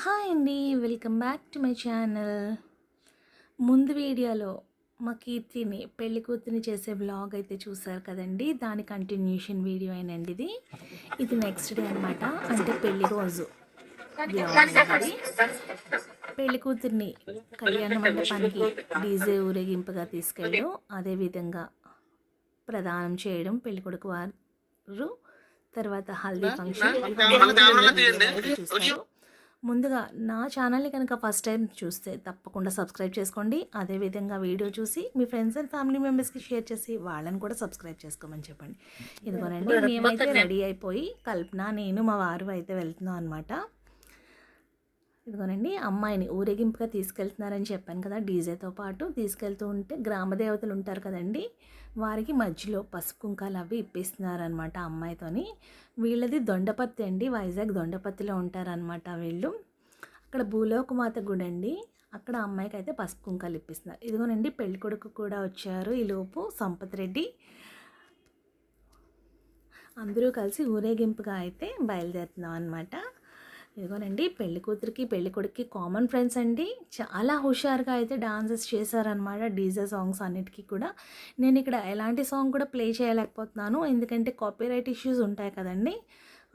Hi అండి welcome back to my channel. ముందు వీడియోలో మా కీర్తిని పెళ్ళి కూతురిని చేసే బ్లాగ్ అయితే చూసారు కదండి. దాని కంటిన్యూషన్ వీడియో అయినండి ఇది. ఇది నెక్స్ట్ డే అనమాట అంటే పెళ్ళి రోజు. పెళ్ళి కూతుర్ని కళ్యాణ మండపానికి డీజే ఊరేగింపుగా తీసుకెళ్ళడం అదేవిధంగా ప్రదానం చేయడం పెళ్ళి కొడుకు వారు. తర్వాత హల్దీ ఫంక్షన్. ముందుగా నా ఛానల్ని కనుక ఫస్ట్ టైం చూస్తే తప్పకుండా సబ్స్క్రైబ్ చేసుకోండి. అదేవిధంగా వీడియో చూసి మీ ఫ్రెండ్స్ అండ్ ఫ్యామిలీ మెంబర్స్కి షేర్ చేసి వాళ్ళని కూడా సబ్స్క్రైబ్ చేసుకోమని చెప్పండి. ఇదిగోనండి మేమైతే రెడీ అయిపోయి కల్పన నేను మా వారు అయితే వెళ్తున్నాం అనమాట ఇదిగోనండి అమ్మాయిని ఊరేగింపుగా తీసుకెళ్తున్నారని చెప్పాను కదా డీజేతో పాటు. తీసుకెళ్తూ ఉంటే గ్రామ దేవతలు ఉంటారు కదండి వారికి మధ్యలో పసుపు కుంకాలు అవి ఇప్పిస్తున్నారనమాట అమ్మాయితోని. వీళ్ళది దొండపత్తి అండి వైజాగ్ దొండపత్తిలో ఉంటారనమాట వీళ్ళు. అక్కడ భూలోకమాత గుడి అండి అక్కడ అమ్మాయికి అయితే పసుపు కుంకాలు ఇప్పిస్తున్నారు. ఇదిగోనండి పెళ్ళి కొడుకు కూడా వచ్చారు ఈలోపు సంపత్ రెడ్డి. అందరూ కలిసి ఊరేగింపుగా అయితే బయలుదేరుతున్నాం అనమాట ఇదిగోనండి పెళ్ళి కూతురికి పెళ్ళి కొడుక్కి కామన్ ఫ్రెండ్స్ అండి. చాలా హుషారుగా అయితే డాన్సెస్ చేశారనమాట డీజే సాంగ్స్ అన్నిటికీ కూడా. నేను ఇక్కడ ఎలాంటి సాంగ్ కూడా ప్లే చేయలేకపోతున్నాను. ఎందుకంటే కాపీరైట్ ఇష్యూస్ ఉంటాయి కదండి.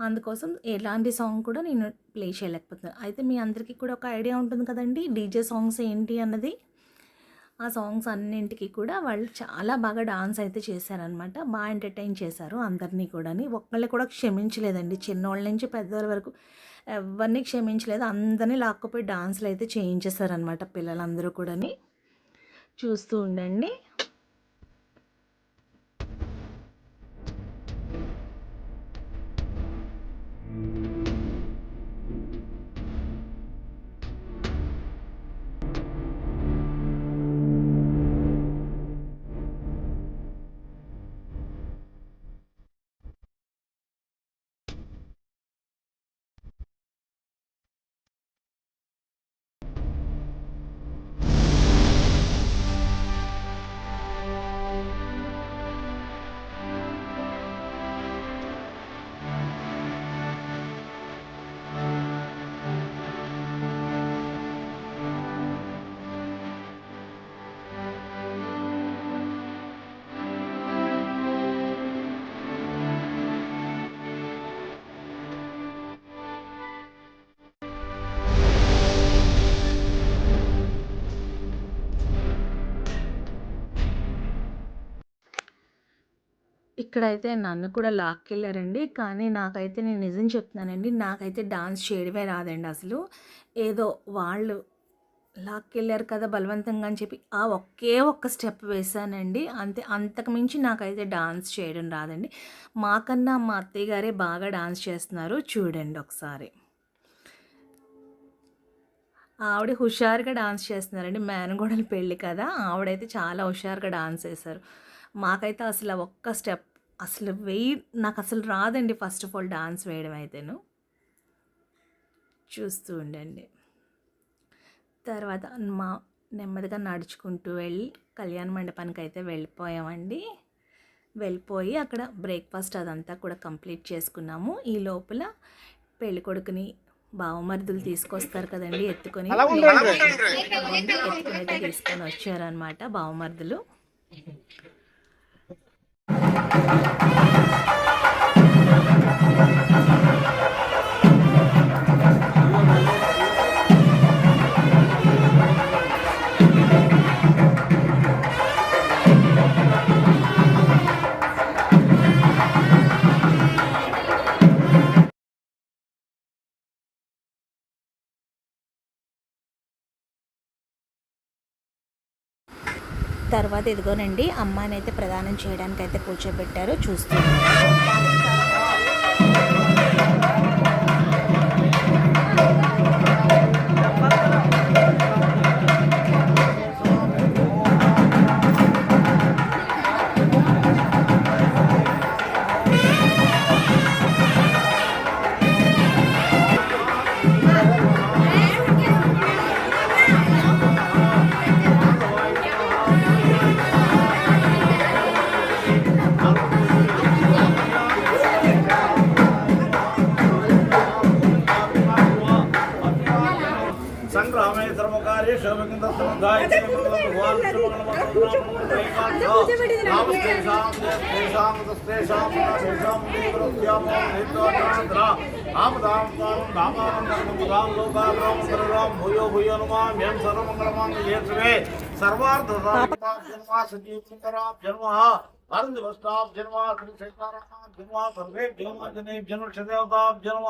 అందుకోసం ఎలాంటి సాంగ్ కూడా నేను ప్లే చేయలేకపోతున్నాను. అయితే మీ అందరికీ కూడా ఒక ఐడియా ఉంటుంది కదండి డీజే సాంగ్స్ ఏంటి అన్నది. ఆ సాంగ్స్ అన్నింటికి కూడా వాళ్ళు చాలా బాగా డాన్స్ అయితే చేశారనమాట బాగా ఎంటర్టైన్ చేశారు అందరినీ కూడా ఒక్కళ్ళని కూడా క్షమించలేదండి. చిన్నోళ్ళ నుంచి పెద్దవాళ్ళ వరకు ఎవరిని క్షమించలేదు. అందరినీ లాక్కుపోయి డాన్సులు అయితే చేయించేశారనమాట పిల్లలందరూ కూడాని. చూస్తూ ఉండండి. ఇక్కడైతే నన్ను కూడా లాక్కెళ్ళారండి. కానీ నాకైతే నేను నిజం చెప్తున్నానండి నాకైతే డాన్స్ చేయడమే రాదండి అసలు. ఏదో వాళ్ళు లాక్కెళ్ళారు కదా బలవంతంగా అని చెప్పి ఆ ఒకే ఒక్క స్టెప్ వేసానండి అంతే అంతకుమించి నాకైతే డాన్స్ చేయడం రాదండి. మాకన్నా మా అత్తయ్య గారే బాగా డాన్స్ చేస్తున్నారు. చూడండి ఒకసారి. ఆవిడ హుషారుగా డాన్స్ చేస్తున్నారండి. మేనగోడల పెళ్ళి కదా ఆవిడైతే చాలా హుషారుగా డాన్స్ చేశారు. మాకైతే అసలు ఒక్క స్టెప్ అసలు వెయ్యి నాకు అసలు రాదండి ఫస్ట్ ఆఫ్ ఆల్ డాన్స్ వేయడం అయితేను. చూస్తూ ఉండండి. తర్వాత మా నెమ్మదిగా నడుచుకుంటూ వెళ్ళి కళ్యాణ మండపానికి అయితే వెళ్ళిపోయామండి. వెళ్ళిపోయి అక్కడ బ్రేక్ఫాస్ట్ అదంతా కూడా కంప్లీట్ చేసుకున్నాము. ఈ లోపల పెళ్ళి కొడుకుని బావమరుదులు తీసుకొస్తారు కదండి ఎత్తుకొని. ఎత్తుకొని అయితే తీసుకొని వచ్చారనమాట బావమరుదులు. Thank you. తర్వాత ఇదిగోనండి అమ్మాయిని అయితే ప్రదానం చేయడానికి అయితే కూర్చోబెట్టారు చూస్తూ భూయో నమామ్యం సర్వమంగళమాంగళ్యే సర్వార్థ జన్మ అరుంధవస్తాం జన్మ జన్మ సర్వే జన్మ జన్మ జన్మ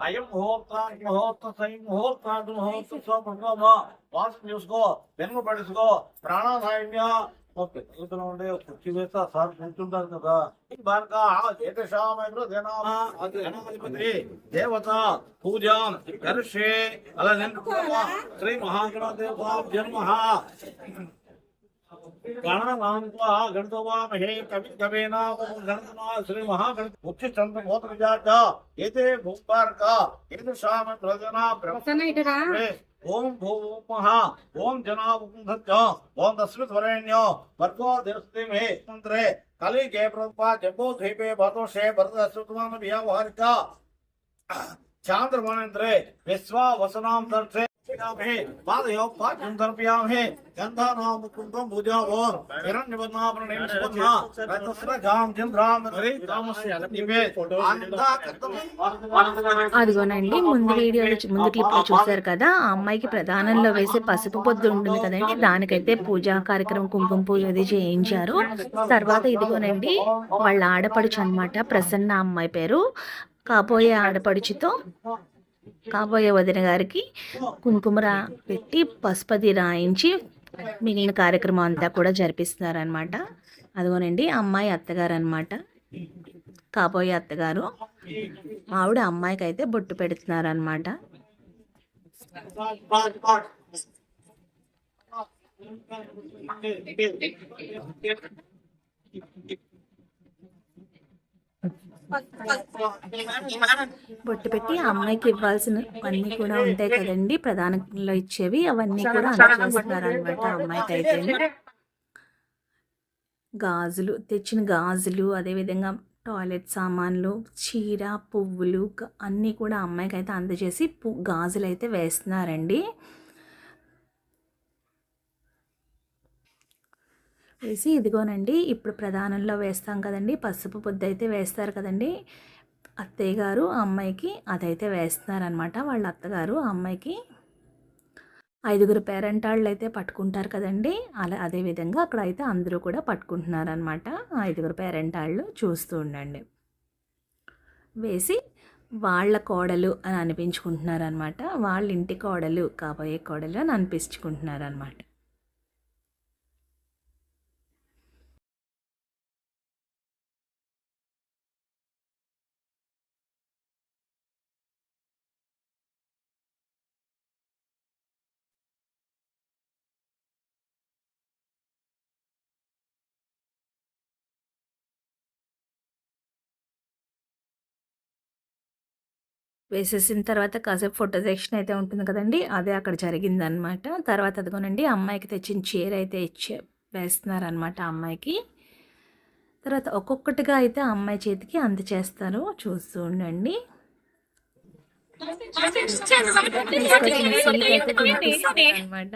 అయం ముహూర్త ముహూర్త సై ముహూర్త ముహూర్త స్వప్రభ వాసు చూసుకో వెనుక పడుచుకో ప్రాణాధాన్య ఓకే ఇతను ఉండే కుర్చీ వేస్తా సార్ కూర్చుంటారు కదా బాలక ఏకశామధిపతి దేవత పూజాం కరిష్యే అలా నేను శ్రీ మహాగణదేవ జన్మ గణనాంత్వా గణతవామహే కవి కవేనా గణతనా శ్రీ మహాగణ ముఖ్య చంద్ర మోత విజాత ఏతే భూపార్క ఏదృశామ ప్రజన బ్రహ్మ ओम भूमः ओम जनावुंधच्च ओम दस्मित् वरेण्यो वर्गो देवस्ति मे मंत्रे कलि के प्रपा जंबो द्वीपे भतोषे भरतस्वतमान व्यवहारिका चांद्रमणेन्द्रे विश्वा वसनाम दर्शे। అదిగోనండి ముందు వీడియోలో ముందు క్లిప్లో చూసారు కదా ఆ అమ్మాయికి ప్రధానంలో వేసే పసుపు పొద్దు ఉంటుంది కదండి దానికైతే పూజా కార్యక్రమం కుంకుమ పూజ అది చేయించారు. తర్వాత ఇదిగోనండి వాళ్ళ ఆడపడుచు అనమాట ప్రసన్న అమ్మాయి పేరు కాబోయే ఆడపడుచుతో కాబోయే వదిన గారికి కుంకుమర పెట్టి పసుపది రాయించి మిగిలిన కార్యక్రమం అంతా కూడా జరిపిస్తున్నారనమాట అదిగోనండి అమ్మాయి అత్తగారు అనమాట కాబోయే అత్తగారు ఆవిడ అమ్మాయికి అయితే బొట్టు పెడుతున్నారు అనమాట బొట్టు పెట్టి ఆ అమ్మాయికి ఇవ్వాల్సిన అన్ని కూడా ఉంటాయి కదండి. ప్రధానంలో ఇచ్చేవి. అవన్నీ కూడా అందజేస్తున్నారు అనమాట అమ్మాయికి అయితే. గాజులు తెచ్చిన గాజులు అదేవిధంగా టాయిలెట్ సామాన్లు చీర పువ్వులు అన్నీ కూడా అమ్మాయికి అయితే అందజేసి పు గాజులు అయితే వేస్తున్నారండి. వేసి ఇదిగోనండి ఇప్పుడు ప్రధానంలో వేస్తాం కదండి పసుపు పొద్దు అయితే వేస్తారు కదండి. అత్తయ్య గారు అమ్మాయికి అదైతే వేస్తున్నారనమాట వాళ్ళ అత్తగారు అమ్మాయికి. ఐదుగురు పేరెంట్ వాళ్ళు అయితే పట్టుకుంటారు కదండి అలా అదే విధంగా అక్కడ అయితే అందరూ కూడా పట్టుకుంటున్నారు అనమాట ఐదుగురు పేరెంటాళ్ళు చూస్తూ ఉండండి. వేసి వాళ్ళ కోడలు అని అనిపించుకుంటున్నారు అనమాట వాళ్ళ ఇంటి కోడలు కాబోయే కోడలు అని అనిపించుకుంటున్నారు వేసేసిన తర్వాత కాసేపు ఫోటో సెక్షన్ అయితే ఉంటుంది కదండి అదే అక్కడ జరిగిందనమాట తర్వాత అదిగోనండి అమ్మాయికి తెచ్చిన చీర అయితే ఇచ్చే వేస్తున్నారనమాట అమ్మాయికి. తర్వాత ఒక్కొక్కటిగా అయితే ఆ అమ్మాయి చేతికి అందచేస్తారు చూస్తూ ఉండండి. అనమాట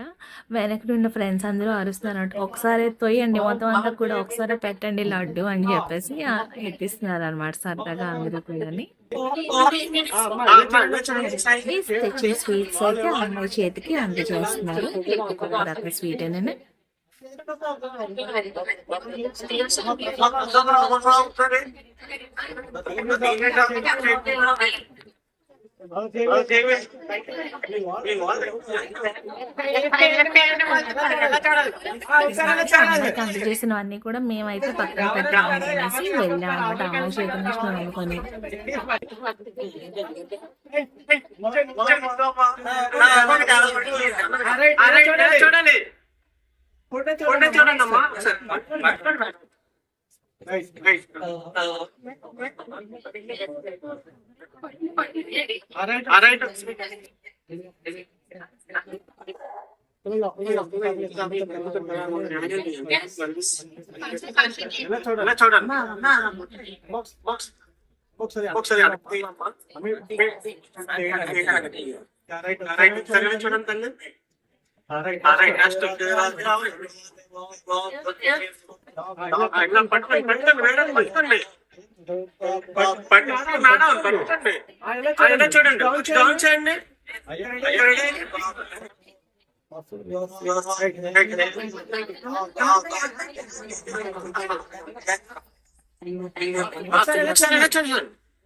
వెనక ఉన్న ఫ్రెండ్స్ అందరూ అరుస్తున్నారు ఒకసారి తొయ్యండి మొత్తం అంతా కూడా ఒకసారి పెట్టండి లడ్డు అని చెప్పేసి ఎట్టిస్తున్నారు అనమాట సరదాగా అందరూ కూడా తెచ్చిన స్వీట్స్ అయితే అమ్మ చేతికి అందజేస్తున్నారు ఒక్కొక్క రకం స్వీట్ అనేది అమ్మాయికి అందజేసినవన్నీ కూడా మేమైతే పక్కన పెట్టాము అనేసి వెళ్ళాము అనుకొని చూడండి చూడండి అమ్మా చూడండి ఒకసారి చూడండి తల్లి చూడండి డౌన్ చేయండి చూడండి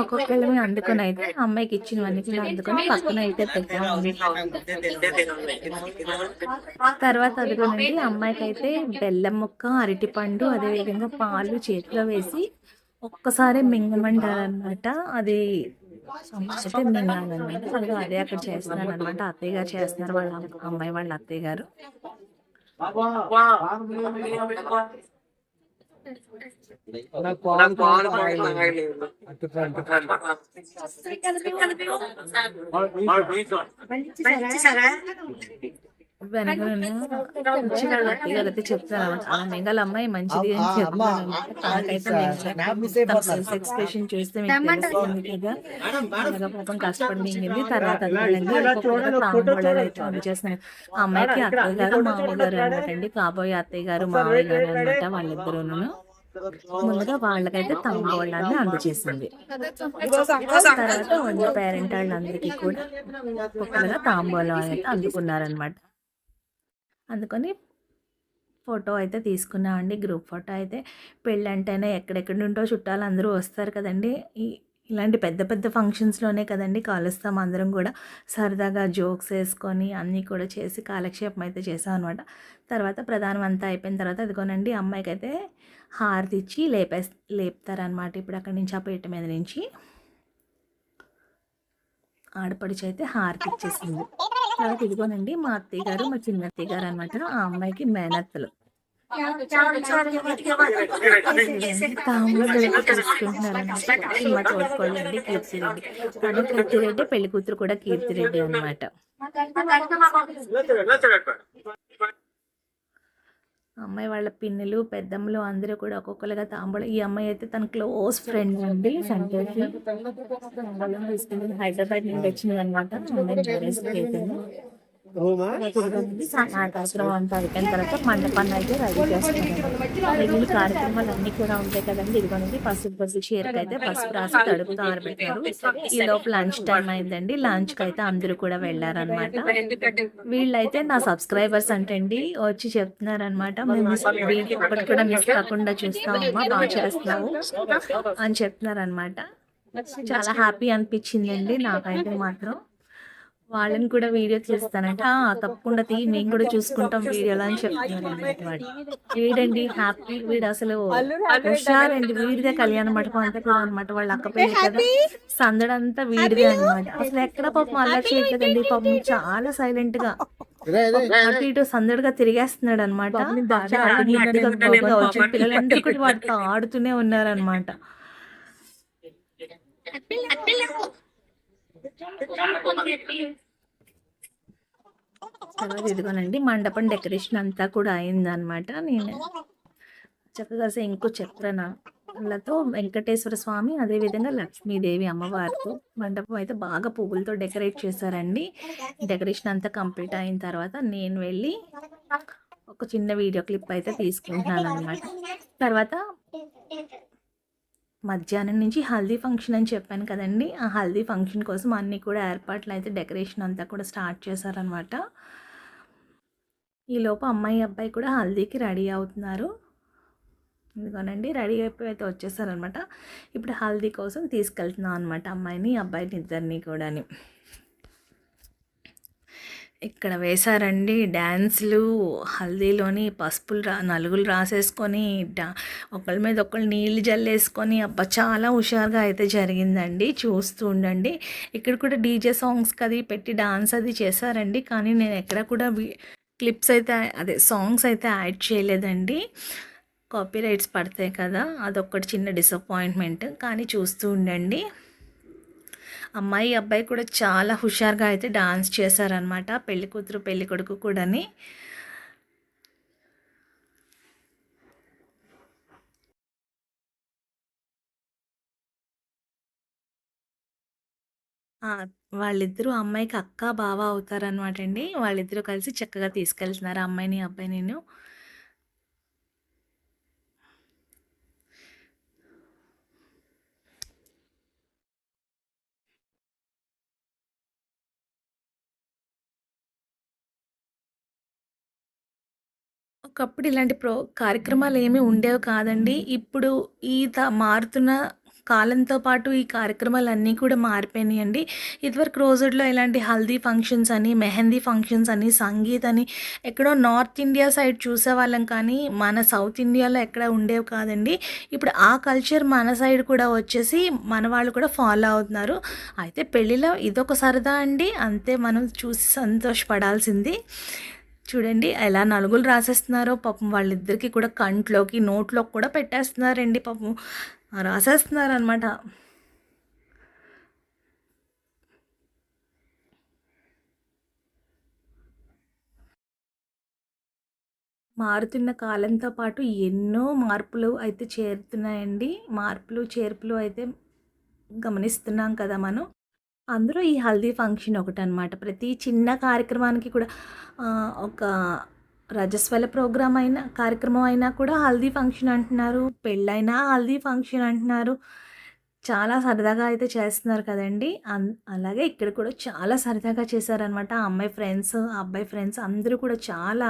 ఒక్కొక్కరిని అందుకొని అయితే అమ్మాయికి ఇచ్చినవన్నీ కూడా అందుకొని పక్కన అయితే పెట్టాము తర్వాత అదిగోనండి అమ్మాయికి అయితే బెల్లం ముక్క అరటిపండు అదేవిధంగా పాలు చేతిలో వేసి ఒక్కసారి మింగమంటారనమాట అది అయితే మింగాలన్నమాట అదే అక్కడ చేస్తున్నారు అనమాట అత్తయ్య గారు చేస్తున్నారు వాళ్ళ అమ్మాయి వాళ్ళ అత్తయ్య గారు గారు అయితే మింగల అమ్మాయి మంచిది అని చెప్తాను తనకైతే ఎక్స్ప్రెషన్ చూస్తే పాపం కష్టపడి మింగింది. తర్వాత ఆ అమ్మాయికి అత్తయ్య గారు మామయ్య గారు అనమాటండి కాబోయే అత్తయ్య గారు మామయ్య గారు అనమాట వాళ్ళిద్దరూను ముందుగా వాళ్ళకైతే తాంబూలాన్ని అందజేసింది. తర్వాత వంద పేరెంట్ వాళ్ళందరికీ కూడా ఒక్కొక్కరుగా తాంబూలం అయితే అందుకున్నారనమాట అందుకని ఫోటో అయితే తీసుకున్నామండి గ్రూప్ ఫోటో అయితే. పెళ్ళి అంటేనే ఎక్కడెక్కడి నుండో చుట్టాలు అందరూ వస్తారు కదండి. ఇలాంటి పెద్ద పెద్ద ఫంక్షన్స్లోనే కదండి కాలుస్తాం అందరం కూడా. సరదాగా జోక్స్ వేసుకొని అన్నీ కూడా చేసి కాలక్షేపం అయితే చేసాం అనమాట తర్వాత ప్రధానం అంతా అయిపోయిన తర్వాత అదిగోనండి అమ్మాయికి అయితే హారతి ఇచ్చి లేపే లేపుతారనమాట ఇప్పుడు అక్కడి నుంచి ఆ పీట మీద నుంచి. ఆడపడిచి అయితే హారతి ఇచ్చేసింది తర్వాత ఇదిగోనండి మా అత్తయ్య గారు మా చిన్న అత్తయ్య గారు అనమాట. ఆ అమ్మాయికి మేనత్తలు. తాములో తెలుసుకుంటున్నారనమాట కీర్తిరెడ్డి. పెళ్ళి కూతురు కూడా కీర్తిరెడ్డి అనమాట. అమ్మాయి వాళ్ళ పిన్నులు పెద్దమ్మలు అందరూ కూడా ఒక్కొక్కరుగా తాంబూలం ఈ అమ్మాయి అయితే తన క్లోజ్ ఫ్రెండ్ అండి సంతోషి హైదరాబాద్ నుండి వచ్చింది అనమాట నాటాశ్రమం అంతా అయిపోయిన తర్వాత మండపాన్ని అయితే రెడీ చేస్తున్నారు మిగిలిన కార్యక్రమాలు అన్ని కూడా ఉంటాయి కదండి. ఇదిగోనండి పసుపు పసుపు చీరకి అయితే పసుపు రాసి తడుపుతూ ఆరబెట్టారు. ఈ లోపు లంచ్ టైం అయిందండి. లంచ్కి అయితే అందరూ కూడా వెళ్ళారనమాట వీళ్ళైతే నా సబ్స్క్రైబర్స్ అంటండి వచ్చి చెప్తున్నారనమాట మేము ఒకటి కూడా మిస్ కాకుండా చూస్తామమ్మా బాగా చేస్తున్నావు అని చెప్తున్నారనమాట చాలా హ్యాపీ అనిపించిందండి నాకైతే మాత్రం. వాళ్ళని కూడా వీడియో తీస్తానంట "ఆ, తప్పకుండా తీ మేము కూడా చూసుకుంటాం వీడియోలో అని వాడు. వీడండి హ్యాపీ వీడు అసలు హుషారండి వీడిదే కళ్యాణ మండపం అంతా కూడా అనమాట వాళ్ళ అక్క పెళ్ళి కదా. సందడంతా వీడిదే అనమాట. అసలు ఎక్కడ పాపం అలా చేయట్లేదండి. పాపం చాలా సైలెంట్గా అటు ఇటు సందడిగా తిరిగేస్తున్నాడు అనమాట. పిల్లలందరూ కూడా వాటితో ఆడుతూనే ఉన్నారనమాట. తర్వాత ఇదిగోనండి మండపం డెకరేషన్ అంతా కూడా అయిందనమాట నేను. చక్కగా ఇంకో చక్రనలతో వెంకటేశ్వర స్వామి అదేవిధంగా లక్ష్మీదేవి అమ్మవారితో మండపం అయితే బాగా పువ్వులతో డెకరేట్ చేశారండి. డెకరేషన్ అంతా కంప్లీట్ అయిన తర్వాత నేను వెళ్ళి ఒక చిన్న వీడియో క్లిప్ అయితే తీసుకుంటున్నాను అనమాట తర్వాత మధ్యాహ్నం నుంచి హల్దీ ఫంక్షన్ అని చెప్పాను కదండి. ఆ హల్దీ ఫంక్షన్ కోసం అన్నీ కూడా ఏర్పాట్లు అయితే డెకరేషన్ అంతా కూడా స్టార్ట్ చేశారనమాట. ఈలోపు అమ్మాయి అబ్బాయి కూడా హల్దీకి రెడీ అవుతున్నారు. ఇదిగోనండి రెడీ అయిపోయి అయితే వచ్చేసారనమాట. ఇప్పుడు హల్దీ కోసం తీసుకెళ్తున్నాం అనమాట అమ్మాయిని అబ్బాయిని ఇద్దరిని కూడాని. ఇక్కడ వేశారండి డ్యాన్స్లు హల్దీలోని పసుపులు రా నలుగులు రాసేసుకొని డా ఒకళ్ళ మీద ఒకళ్ళు నీళ్ళు జల్లేసుకొని అబ్బా చాలా హుషారుగా అయితే జరిగిందండి. చూస్తూ ఉండండి. ఇక్కడ కూడా డీజే సాంగ్స్ అది పెట్టి డాన్స్ అది చేశారండి. కానీ నేను ఎక్కడ కూడా క్లిప్స్ అయితే అదే సాంగ్స్ అయితే యాడ్ చేయలేదండి. కాపీ రైట్స్ పడతాయి కదా అదొక్కటి చిన్న డిసప్పాయింట్మెంట్. కానీ చూస్తూ ఉండండి. అమ్మాయి అబ్బాయి కూడా చాలా హుషారుగా అయితే డాన్స్ చేశారనమాట పెళ్ళికూతురు పెళ్ళికొడుకు కూడాని. వాళ్ళిద్దరూ అమ్మాయికి అక్క, బావ అవుతారనమాట అండి. వాళ్ళిద్దరూ కలిసి చక్కగా తీసుకెళ్తున్నారు అమ్మాయిని, అబ్బాయినిను. ఒకప్పుడు ఇలాంటి ప్రో కార్యక్రమాలేమి ఉండేవి కాదండి. ఇప్పుడు ఈ త మారుతున్న కాలంతో పాటు ఈ కార్యక్రమాలన్నీ కూడా మారిపోయినాయండి. ఇదివరకు రోజుల్లో ఇలాంటి హల్దీ ఫంక్షన్స్ అని, మెహందీ ఫంక్షన్స్ అని, సంగీత్ అని ఎక్కడో నార్త్ ఇండియా సైడ్ చూసేవాళ్ళం కానీ, మన సౌత్ ఇండియాలో ఎక్కడ ఉండేవి కాదండి. ఇప్పుడు ఆ కల్చర్ మన సైడ్ కూడా వచ్చేసి మన వాళ్ళు కూడా ఫాలో అవుతున్నారు. అయితే పెళ్ళిలో ఇదొక సరదా అండి. అంతే మనం చూసి సంతోషపడాల్సింది. చూడండి ఎలా నలుగులు రాసేస్తున్నారో పాపం వాళ్ళిద్దరికీ కూడా కంట్లోకి, నోట్లోకి కూడా పెట్టేస్తున్నారండి పాపం. రాసేస్తున్నారనమాట. మారుతున్న కాలంతో పాటు ఎన్నో మార్పులు అయితే చేరుతున్నాయండి. మార్పులు, చేర్పులు అయితే గమనిస్తున్నాం కదా మనం. అందులో ఈ హల్దీ ఫంక్షన్ ఒకటనమాట. ప్రతి చిన్న కార్యక్రమానికి కూడా ఒక రజస్వల ప్రోగ్రామ్ అయినా, కార్యక్రమం అయినా కూడా హల్దీ ఫంక్షన్ అంటున్నారు. పెళ్ళైనా హల్దీ ఫంక్షన్ అంటున్నారు. చాలా సరదాగా అయితే చేస్తున్నారు కదండీ! అన్ అలాగే ఇక్కడ కూడా చాలా సరదాగా చేశారనమాట. ఆ అమ్మాయి ఫ్రెండ్స్, ఆ అబ్బాయి ఫ్రెండ్స్ అందరూ కూడా చాలా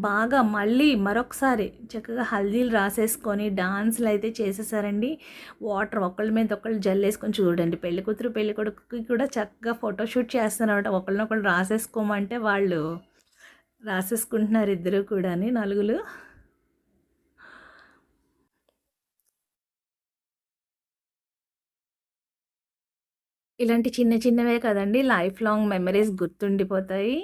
బాగా మళ్ళీ మరొకసారి చక్కగా హల్దీలు రాసేసుకొని డాన్సులయితే చేసేసారండి. వాటర్ ఒకళ్ళ మీద ఒకళ్ళు జల్లేసుకొని చూడండి పెళ్ళి కూతురు, పెళ్ళి కొడుకుకి కూడా చక్కగా ఫోటోషూట్ చేస్తున్నారన్నమాట. ఒకళ్ళనొకళ్ళు రాసేసుకోమంటే వాళ్ళు రాసేసుకుంటున్నారు ఇద్దరు కూడాని నలుగులు. ఇలాంటి చిన్న చిన్నవే కదండీ లైఫ్ లాంగ్ మెమరీస్ గుర్తుండిపోతాయి.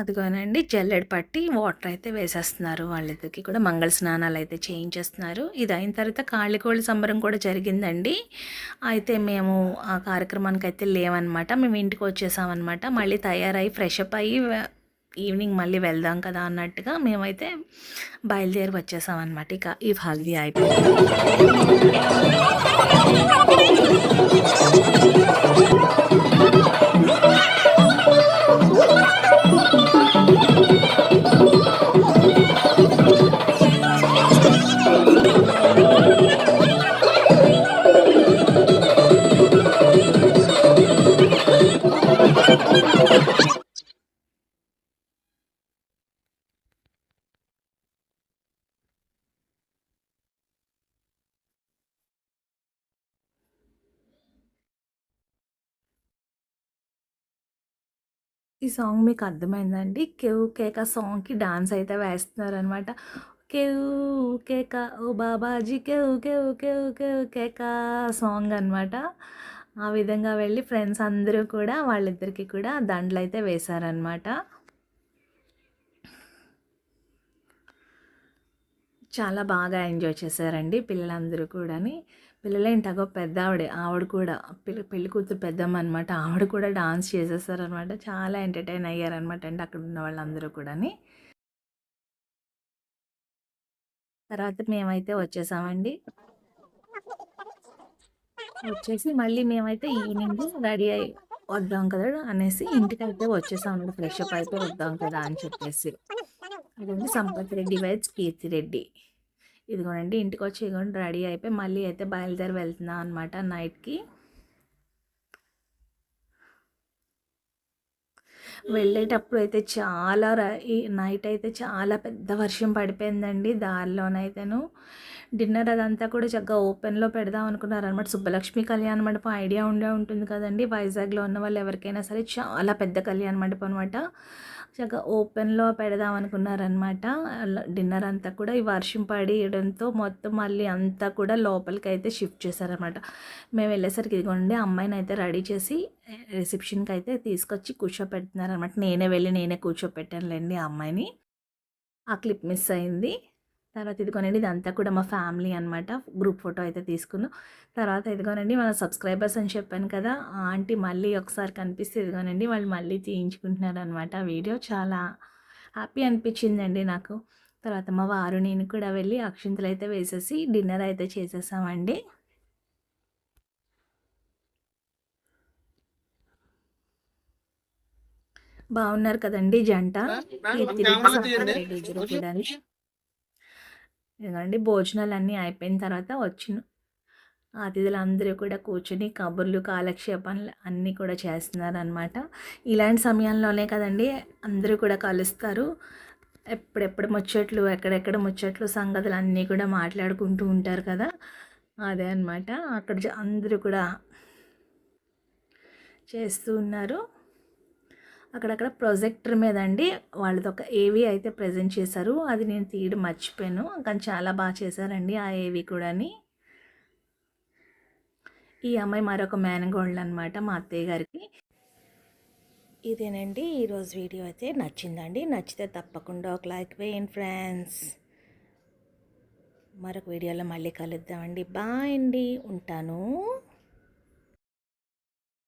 అదిగోనండి జల్లెడ పట్టి వాటర్ అయితే వేసేస్తున్నారు. వాళ్ళిద్దరికి కూడా మంగళ స్నానాలు అయితే చేయించేస్తున్నారు. ఇది అయిన తర్వాత కాళ్ళకోళ్ళ సంబరం కూడా జరిగిందండి. అయితే మేము ఆ కార్యక్రమానికి అయితే లేమనమాట. మేము ఇంటికి వచ్చేసామనమాట. మళ్ళీ తయారై ఫ్రెష్ అప్ అయ్యి ఈవినింగ్ మళ్ళీ వెళ్దాం కదా అన్నట్టుగా మేమైతే బయలుదేరి వచ్చేసామనమాట. ఇక ఈ హల్దీ అయిపోయింది. ఈ సాంగ్ మీకు అర్థమైందండి 'కేవ్ కేక' సాంగ్‌కి డాన్స్ అయితే వేస్తున్నారనమాట. కేవ్ కేక ఓ బాబాజీ కేవ్ కేవ్ కేవ్ కేవ్ కేక సాంగ్ అనమాట. ఆ విధంగా వెళ్ళి ఫ్రెండ్స్ అందరూ కూడా వాళ్ళిద్దరికీ కూడా దండలు అయితే వేశారనమాట. చాలా బాగా ఎంజాయ్ చేశారండి పిల్లలందరూ కూడాని. పిల్లలేంటి పెద్ద ఆవిడే ఆవిడ కూడా పెళ్ళి పెళ్ళి కూతురు పెద్దమ్మ అనమాట. ఆవిడ కూడా డాన్స్ చేసేసారనమాట. చాలా ఎంటర్‌టైన్ అయ్యారనమాట అండి అక్కడ ఉన్న వాళ్ళందరూ కూడాని. తర్వాత మేమైతే వచ్చేసామండి. వచ్చేసి మళ్ళీ మేమైతే ఈవినింగ్ రెడీ అయ్యి వద్దాం కదా అనేసి ఇంటికైతే వచ్చేసాం ఫ్రెష్ అప్ అయితే వద్దాం కదా అని చెప్పేసి. అదండి సంపత్ రెడ్డి వైబ్స్ కీర్తిరెడ్డి. ఇదిగోనండి ఇంటికొచ్చి ఇదిగోండి రెడీ అయిపోయి మళ్ళీ అయితే బయలుదేరి వెళ్తున్నాం అనమాట నైట్‌కి. వెళ్ళేటప్పుడు అయితే చాలా ఈ నైట్ అయితే చాలా పెద్ద వర్షం పడిపోయిందండి దారిలోనైతేను. డిన్నర్ అదంతా కూడా చక్కగా ఓపెన్‌లో పెడదాం అనుకున్నారనమాట. సుబ్బలక్ష్మి కళ్యాణ మండపం ఐడియా ఉండే ఉంటుంది కదండి వైజాగ్‌లో ఉన్న వాళ్ళు ఎవరికైనా సరే చాలా పెద్ద కళ్యాణ మండపం అనమాట. చక్కగా ఓపెన్లో పెడదాం అనుకున్నారనమాట డిన్నర్ అంతా కూడా ఈ వర్షం పడియడంతో మొత్తం మళ్ళీ అంతా కూడా లోపలికి అయితే షిఫ్ట్ చేశారనమాట మేము వెళ్ళేసరికి ఇదిగోండి అమ్మాయిని అయితే రెడీ చేసి రిసెప్షన్కి అయితే తీసుకొచ్చి కూర్చోపెడుతున్నారనమాట నేనే వెళ్ళి నేనే కూర్చోపెట్టానులేండి ఆ అమ్మాయిని. ఆ క్లిప్ మిస్ అయింది. తర్వాత ఇదిగోనండి ఇదంతా కూడా మా ఫ్యామిలీ అనమాట గ్రూప్ ఫోటో అయితే తీసుకున్నాం. తర్వాత ఇదిగోనండి మన సబ్స్క్రైబర్స్ అని చెప్పాను కదా ఆంటీ మళ్ళీ ఒకసారి కనిపిస్తే ఇదిగోనండి వాళ్ళు మళ్ళీ తీయించుకుంటున్నారు అనమాట వీడియో. చాలా హ్యాపీ అనిపించిందండి నాకు. తర్వాత మా వారు నేను కూడా వెళ్ళి అక్షింతలు అయితే వేసేసి డిన్నర్ అయితే చేసేసామండి. బాగున్నారు కదండి జంట. ఎందుకంటే భోజనాలు అన్నీ అయిపోయిన తర్వాత వచ్చిన అతిథులు అందరూ కూడా కూర్చొని కబుర్లు కాలక్షేపాలు అన్నీ కూడా చేస్తున్నారు అనమాట ఇలాంటి సమయంలోనే కదండి అందరూ కూడా కలుస్తారు. ఎప్పుడెప్పుడు ముచ్చట్లు ఎక్కడెక్కడ ముచ్చట్లు సంగతులు అన్నీ కూడా మాట్లాడుకుంటూ ఉంటారు కదా. అదే అన్నమాట. అక్కడ అందరూ కూడా చేస్తూ ఉన్నారు. అక్కడక్కడ ప్రొజెక్టర్ మీద అండి వాళ్ళది ఒక ఏవి అయితే ప్రజెంట్ చేశారు. అది నేను తీయడం మర్చిపోయాను. కానీ చాలా బాగా చేశారండి ఆ ఏవి కూడాని. ఈ అమ్మాయి మరొక మేనగోళ్ళు అనమాట మా అత్తయ్య గారికి. ఇదేనండి. ఈరోజు వీడియో అయితే నచ్చిందండి. నచ్చితే తప్పకుండా ఒక లైక్ వేయండి ఫ్రెండ్స్. మరొక వీడియోలో మళ్ళీ కలుద్దామండి. బాయ్ అండి. ఉంటాను.